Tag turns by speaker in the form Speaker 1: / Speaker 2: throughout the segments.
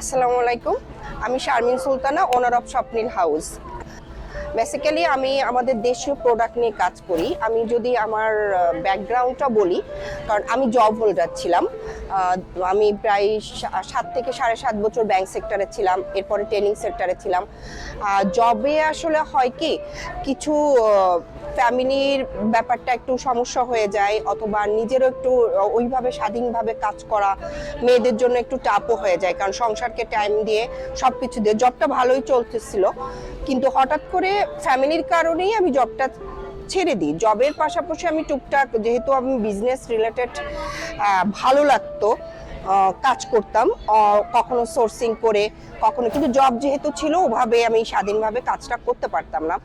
Speaker 1: আসসালামু আলাইকুম। আমি Sharmin Sultana owner of Swapnil house. Basically আমি আমাদের দেশীয় প্রোডাক্ট নিয়ে কাজ করি। আমি যদি আমার ব্যাকগ্রাউন্ডটা বলি, কারণ আমি জব হোল্ডার ছিলাম আমি প্রায় সাত থেকে সাড়ে সাত বছর ব্যাংক সেক্টরে ছিলাম, এরপরে ট্রেনিং সেক্টরে ছিলাম। জবে আসলে হয় কি, কিছু ফ্যামিলির ব্যাপারটা একটু সমস্যা হয়ে যায় অথবা নিজেরও একটু, ওইভাবে স্বাধীনভাবে কাজ করা মেয়েদের জন্য একটু টাপও হয়ে যায়। কারণ সংসারকে টাইম দিয়ে সব কিছু দিয়ে জবটা ভালোই চলতেছিল। কিন্তু হঠাৎ করে ফ্যামিলির কারণেই আমি জবটা ছেড়ে দিই। জবের পাশাপাশি আমি টুকটাক, যেহেতু আমি বিজনেস রিলেটেড ভালো লাগতো কাজ করতাম কখনো সোর্সিং করে, কখনো, কিন্তু জব যেহেতু ছিল, ওভাবে আমি স্বাধীনভাবে কাজটা করতে পারতাম না।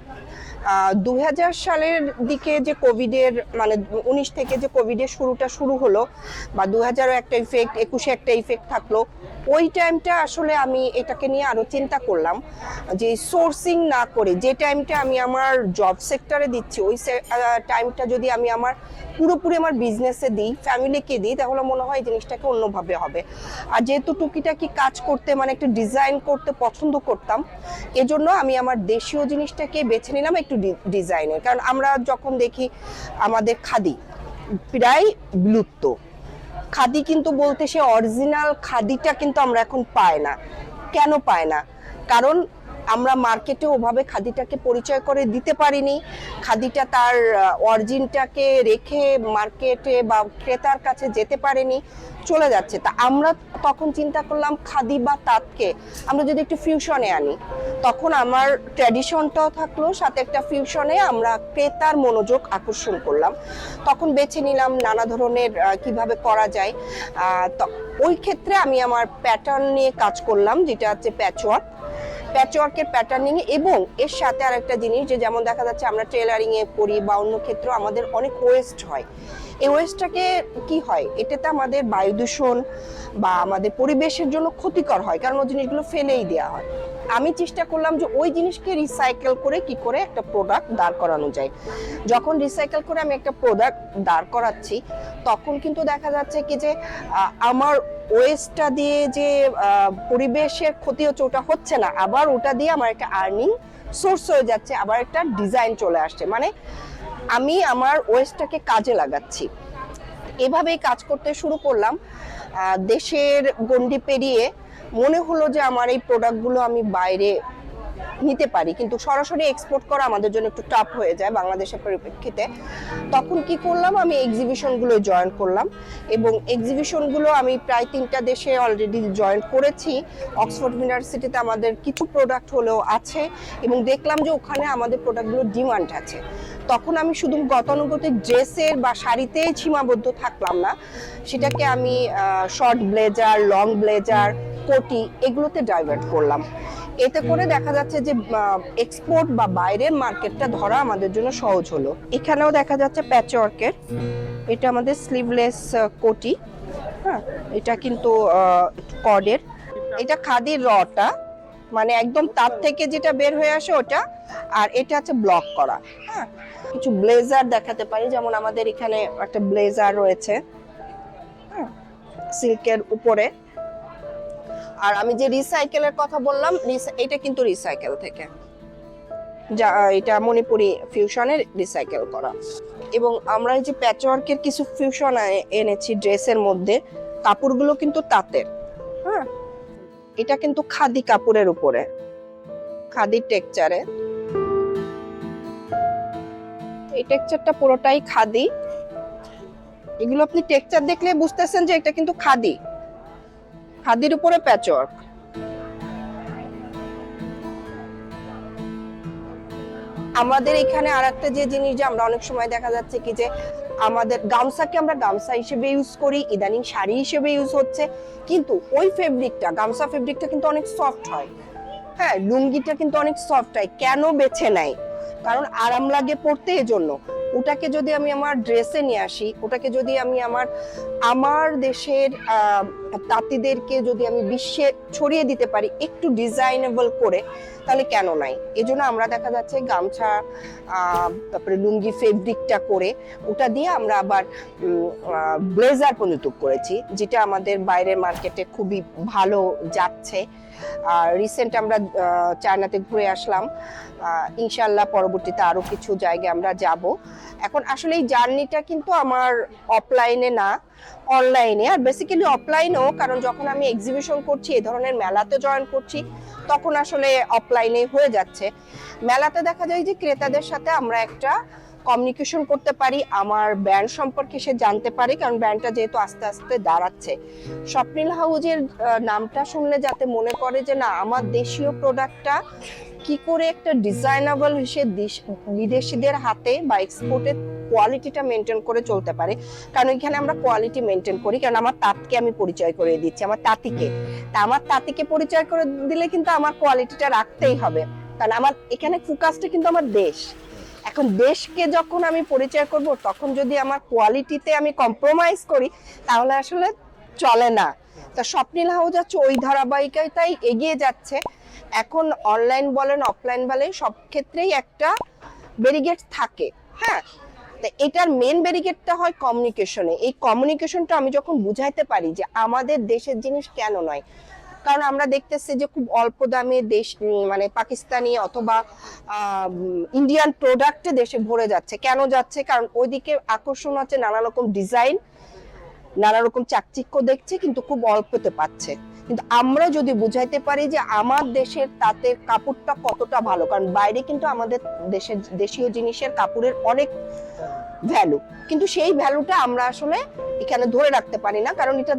Speaker 1: দু হাজার সালের দিকে যে কোভিডের মানে উনিশ থেকে যে কোভিডের শুরুটা শুরু হলো, বা দু হাজারও একটা ইফেক্ট একুশে একটা ইফেক্ট থাকল, ওই টাইমটা আসলে আমি এটাকে নিয়ে আরও চিন্তা করলাম, যে সোর্সিং না করে, যে টাইমটা আমি আমার জব সেক্টরে দিচ্ছি, ওই টাইমটা যদি আমি আমার পুরোপুরি আমার বিজনেসে দিই ফ্যামিলিকে দিই, তাহলে মনে হয় জিনিসটাকে অন্যভাবে হবে। আর যেহেতু টুকিটাকি কাজ করতে মানে একটু ডিজাইন করতে পছন্দ করতাম, এজন্য আমি আমার দেশীয় জিনিসটাকে বেছে নিলাম একটু ডিজাইনের কারণ আমরা যখন দেখি আমাদের খাদি, প্রায় বিলুপ্ত। খাদি কিন্তু বলতে সে অরিজিনাল খাদিটা কিন্তু আমরা এখন পাই না। কেন পায় না? কারণ আমরা মার্কেটে ওভাবে খাদিটাকে পরিচয় করে দিতে পারিনি। খাদিটা তার অরিজিনটাকে রেখে মার্কেটে বা ক্রেতার কাছে যেতে পারেনি, চলে যাচ্ছে। তা আমরা তখন চিন্তা করলাম খাদি বা তাঁতকে আমরা যদি একটু ফিউশনে আনি। তখন আমার ট্র্যাডিশনটাও থাকল, সাথে একটা ফিউশনে আমরা ক্রেতার মনোযোগ আকর্ষণ করলাম। তখন বেছে নিলাম নানা ধরনের কীভাবে করা যায়। ওই ক্ষেত্রে আমি আমার প্যাটার্ন নিয়ে কাজ করলাম, যেটা হচ্ছে প্যাচওয়ার্ক প্যাচওয়ার্কের প্যাটার্নিং এবং এর সাথে আরেকটা জিনিস যে যেমন দেখা যাচ্ছে আমরা টেলারিং এ করি বা অন্য ক্ষেত্রেও আমাদের অনেক ওয়েস্ট হয়। এই ওয়েস্টটাকে কি হয়? এটাতে আমাদের বায়ু দূষণ বা আমাদের পরিবেশের জন্য ক্ষতিকর হয়, কারণ ওই জিনিসগুলো ফেলেই দেওয়া হয়। আমি চেষ্টা করলাম যে ওই জিনিসকে রিসাইকেল করে কি করে একটা প্রোডাক্ট দাঁড় করানো যায়। যখন রিসাইকেল করে আমি একটা প্রোডাক্ট দাঁড় করাচ্ছি, তখন কিন্তু দেখা যাচ্ছে কি যে আমার ওয়েস্টটা দিয়ে যে পরিবেশের ক্ষতি হচ্ছে ওটা হচ্ছে না, আবার ওটা দিয়ে আমার একটা আর্নিং সোর্স হয়ে যাচ্ছে, আবার একটা ডিজাইন চলে আসছে। মানে আমি আমার ওয়েস্টটাকে কাজে লাগাচ্ছি। এভাবেই কাজ করতে শুরু করলাম। দেশের গণ্ডি পেরিয়ে মনে হলো যে আমার এই প্রোডাক্টগুলো আমি বাইরে নিতে পারি, কিন্তু সরাসরি এক্সপোর্ট করা আমাদের জন্য একটু টাফ হয়ে যায় বাংলাদেশের পরিপ্রেক্ষিতে। তখন কি করলাম, আমি এক্সিবিশনগুলো জয়েন করলাম এবং এক্সিবিশনগুলো আমি প্রায় তিনটা দেশে অলরেডি জয়েন করেছি। অক্সফোর্ড ইউনিভার্সিটিতে আমাদের কিছু প্রোডাক্ট হলেও আছে এবং দেখলাম যে ওখানে আমাদের প্রোডাক্টগুলোর ডিমান্ড আছে। তখন আমি শুধু গতানুগতিক ড্রেসের বা শাড়িতেই সীমাবদ্ধ থাকলাম না, সেটাকে আমি শর্ট ব্লেজার লং ব্লেজার কোটি এগুলোতে ডাইভার্ট করলাম। এতে করে দেখা যাচ্ছে যে এক্সপোর্ট বা বাইরের মার্কেটটা ধরা আমাদের জন্য সহজ হলো। এখানেও দেখা যাচ্ছে প্যাচওয়ার্কের এটা আমাদের স্লিভলেস কোটি। হ্যাঁ এটা কিন্তু কডের এটা খাদির রটা মানে একদম তার থেকে যেটা বের হয়ে আসে ওটা, আর এটা হচ্ছে ব্লক করা। হ্যাঁ কিছু ব্লেজার দেখাতে পারি, যেমন আমাদের এখানে একটা ব্লেজার রয়েছে। হ্যাঁ সিল্কের উপরে। আর আমি যে রিসাইকেলের কথা বললাম এটা কিন্তু রিসাইকেল থেকে। যা এটা মণিপুরি ফিউশনের রিসাইকেল করা। এবং আমরা এই যে প্যাচওয়ার্কের কিছু ফিউশন এনেছি ড্রেসের মধ্যে, কাপড়গুলো কিন্তু তাঁতের। হ্যাঁ? এটা কিন্তু খাদি কাপড়ের উপরে। খাদির টেক্সচারে এই টেক্সচারটা পুরোটাই খাদি। এগুলো আপনি টেক্সচার দেখলে বুঝতেছেন যে এটা কিন্তু খাদি। খাদির উপরে প্যাচওয়ার্ক। আমাদের এখানে আর একটা যে জিনিস যে আমরা অনেক সময় দেখা যাচ্ছে কি যে আমাদের গামছাকে আমরা গামছা হিসেবে ইউজ করি, ইদানিং শাড়ি হিসেবে ইউজ হচ্ছে। কিন্তু ওই ফেব্রিকটা গামছা ফেব্রিকটা কিন্তু অনেক সফট হয়। হ্যাঁ লুঙ্গিটা কিন্তু অনেক সফট হয়, কেন বেছে নেয়? কারণ আরাম লাগে পড়তে এজন্য। ওটাকে যদি আমি আমার ড্রেসে নিয়ে আসি, ওটাকে যদি আমি আমার আমার দেশের তাঁতিদেরকে যদি আমি বিশ্বে ছড়িয়ে দিতে পারি একটু ডিজাইনেবল করে, তাহলে কেন নাই? এজন্য আমরা দেখা যাচ্ছে গামছা তারপরে লুঙ্গি ফেব্রিকটা করে, ওটা দিয়ে আমরা আবার ব্লেজার পর্যন্ত করেছি, যেটা আমাদের বাইরের মার্কেটে খুবই ভালো যাচ্ছে। আর রিসেন্ট আমরা চায়নাতে ঘুরে আসলাম। ইনশাল্লাহ পরবর্তীতে আরও কিছু জায়গায় আমরা যাব। এখন আসলে এই জার্নিটা কিন্তু আমার অফলাইনে না অনলাইনে আর বেসিক্যালি অফলাইনেও কারণ যখন আমি এক্সিবিশন করছি এই ধরনের মেলাতে জয়েন করছি, তখন আসলে অফলাইনে হয়ে যাচ্ছে। মেলাতে দেখা যায় যে ক্রেতাদের সাথে আমরা একটা কমিউনিকেশন করতে পারি, আমার ব্র্যান্ড সম্পর্কে সে জানতে পারে, কারণ ব্র্যান্ডটা যেহেতু আস্তে আস্তে দাঁড়াচ্ছে। স্বপ্নিল হাউজের নামটা শুনলে যাতে মনে করে যে না, আমার দেশীয় প্রোডাক্টটা কি করে একটা ডিজাইনেবল হিসেবে বিদেশিদের হাতে বা এক্সপোর্টের কোয়ালিটিটা মেনটেন করে চলতে পারে। কারণ এখানে আমরা কোয়ালিটি মেনটেন করি, কারণ আমার তাঁতকে আমি পরিচয় করে দিচ্ছি, আমার তাঁতিকে। তা আমার তাঁতিকে পরিচয় করে দিলে কিন্তু আমার কোয়ালিটিটা রাখতেই হবে। কারণ আমার, এখানে ফোকাসটা কিন্তু আমার দেশ। এখন দেশকে যখন আমি পরিচয় করব, তখন যদি আমার কোয়ালিটিতে আমি কম্প্রোমাইজ করি, তাহলে আসলে চলে না। তা স্বপ্নিল হাউজ যাচ্ছে ওই ধারাবাহিকতাই এগিয়ে যাচ্ছে। এখন অনলাইন বলেন অফলাইন বলেন, সব ক্ষেত্রেই একটা ব্যারিগেড থাকে হ্যাঁ? এটার মেন ব্যারিগেডটা হয় কমিউনিকেশনে এই কমিউনিকেশনটা আমি যখন বুঝাইতে পারি যে আমাদের দেশের জিনিস কেন নয় কারণ আমরা দেখতেছি যে খুব অল্প দামে দেশ মানে পাকিস্তানি অথবা ইন্ডিয়ান প্রোডাক্টে দেশে ভরে যাচ্ছে। কেন যাচ্ছে? কারণ ওইদিকে আকর্ষণ হচ্ছে নানা রকম ডিজাইন নানা রকম চাকচিক্য দেখছে, কিন্তু খুব অল্পতে পাচ্ছে। কিন্তু আমরা যদি বুঝাইতে পারি যে আমার দেশের তাঁতের কাপড়টা কতটা ভালো, কারণ বাইরে কিন্তু আমাদের দেশের, দেশীয় জিনিসের কাপড়ের অনেক ভ্যালু কিন্তু সেই ভ্যালুটা আমরা আসলে এখানে ধরে রাখতে পারি না, কারণ এটা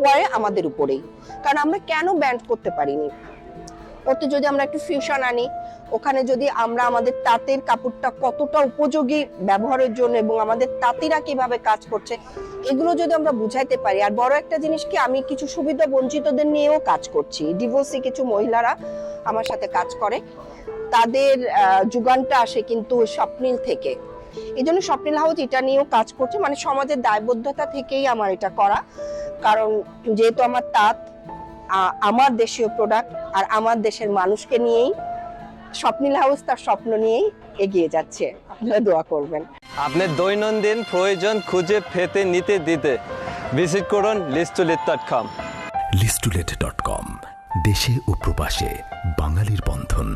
Speaker 1: পরে আমাদের উপরেই। কারণ আমরা কেন ব্যান্ড করতে পারিনি? ওতে যদি আমরা একটু ফিউশন আনি, ওখানে যদি আমরা আমাদের তাঁতের কাপড়টা কতটা উপযোগী ব্যবহারের জন্য এবং আমাদের তাঁতিরা কীভাবে কাজ করছে, এগুলো যদি আমরা বুঝাইতে পারি। আর বড় একটা জিনিস কি, আমি কিছু সুবিধা বঞ্চিতদের নিয়েও কাজ করছি। ডিভোর্সি কিছু মহিলারা আমার সাথে কাজ করে। তাদের যুগানটা আসে কিন্তু স্বপ্নিল থেকে। এই জন্য স্বপ্নিল হাউস এটা নিয়েও কাজ করছে। মানে সমাজের দায়বদ্ধতা থেকেই আমার এটা করা। কারণ যেহেতু আমার তাঁত আমার দেশীয় প্রোডাক্ট আর আমার দেশের মানুষকে নিয়েই স্বপ্নিল হাউস তার স্বপ্ন নিয়েই এগিয়ে যাচ্ছে। আপনারা দোয়া করবেন।
Speaker 2: আপনার দৈনন্দিন প্রয়োজন খুঁজে পেতে নিতে দিতে ভিজিট করুন লিস্টুলিট ডট কম
Speaker 3: লিস্টুলেট ডট কম দেশে ও প্রবাসে বাঙালির বন্ধন।